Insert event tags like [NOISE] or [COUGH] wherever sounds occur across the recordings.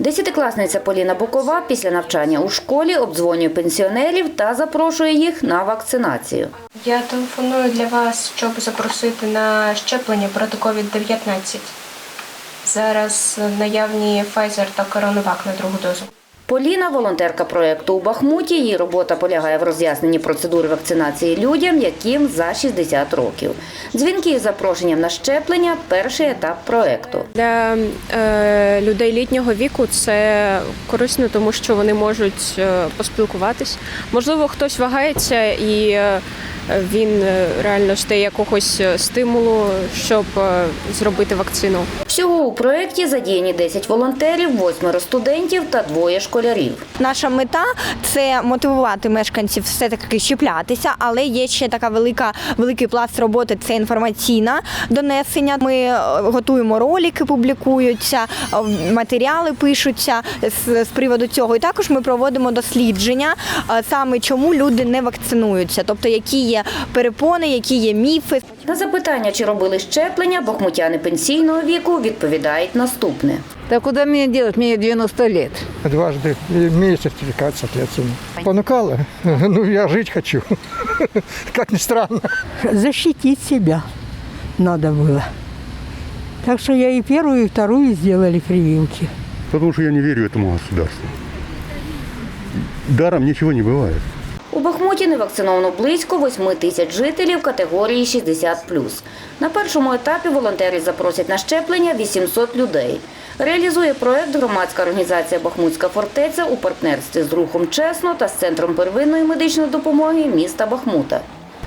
Десятикласниця Поліна Букова після навчання у школі обдзвонює пенсіонерів та запрошує їх на вакцинацію. Я телефоную для вас, щоб запросити на щеплення проти COVID-19. Зараз наявні Pfizer та CoronaVac на другу дозу. Поліна волонтерка проєкту у Бахмуті. Її робота полягає в роз'ясненні процедури вакцинації людям, яким за 60 років. Дзвінки із запрошенням на щеплення перший етап проєкту. Для е, людей літнього віку це корисно, тому що вони можуть е, поспілкуватись. Можливо, хтось вагається і е, він е, реально стає якогось е, стимулу, щоб е, зробити вакцину. Всього у проєкті задіяні 10 волонтерів, восьмеро студентів та двоє школярів. Наша мета це мотивувати мешканців все таки щеплятися, але є ще така велика великий пласт роботи. Це інформаційне донесення. Ми готуємо ролики, публікуються, матеріали пишуться з, з приводу цього. І також ми проводимо дослідження саме чому люди не вакцинуються, тобто які є перепони, які є міфи. На запитання, чи робили щеплення, бахмутяни пенсійного віку відповідають наступне. Да куда мне делать? Мне 90 лет. Дважды в месяц сертификат, соответственно. Понукало. Ну, [LAUGHS] я жить хочу. [LAUGHS] Как ни странно. защитить себя надо было. Так что я и первую, и вторую сделали прививки. Потому что я не верю этому государству. Даром ничего не бывает. Бахмуті не вакциновано близько 8 тисяч жителів категорії 60+. На першому етапі волонтери запросять на щеплення 800 людей. Реалізує проект громадська організація Бахмутська фортеця у партнерстві з рухом Чесно та з Центром первинної медичної допомоги міста Бахмута.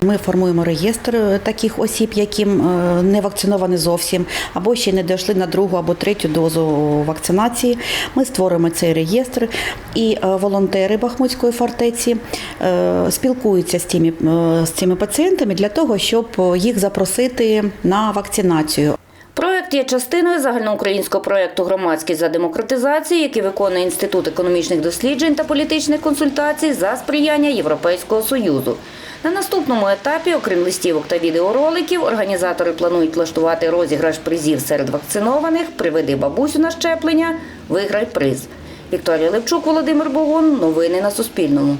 Ми формуємо реєстр е, таких осіб, яким е, не вакциновані зовсім, або ще не дійшли на другу або третю дозу вакцинації. Ми створюємо цей реєстр, і е, волонтери Бахмутської фортеці спілкуються з тими, е, з цими пацієнтами для того, щоб їх запросити на вакцинацію. Проект є частиною загальноукраїнського проекту Громадськість за демократизацію, який виконує Інститут економічних досліджень та політичних консультацій за сприяння Європейського Союзу. На наступному етапі, окрім листівок та відеороликів, організатори планують влаштувати розіграш призів серед вакцинованих, приведи бабусю на щеплення, виграй приз. Вікторія Левчук, Володимир Богун. Новини на Суспільному.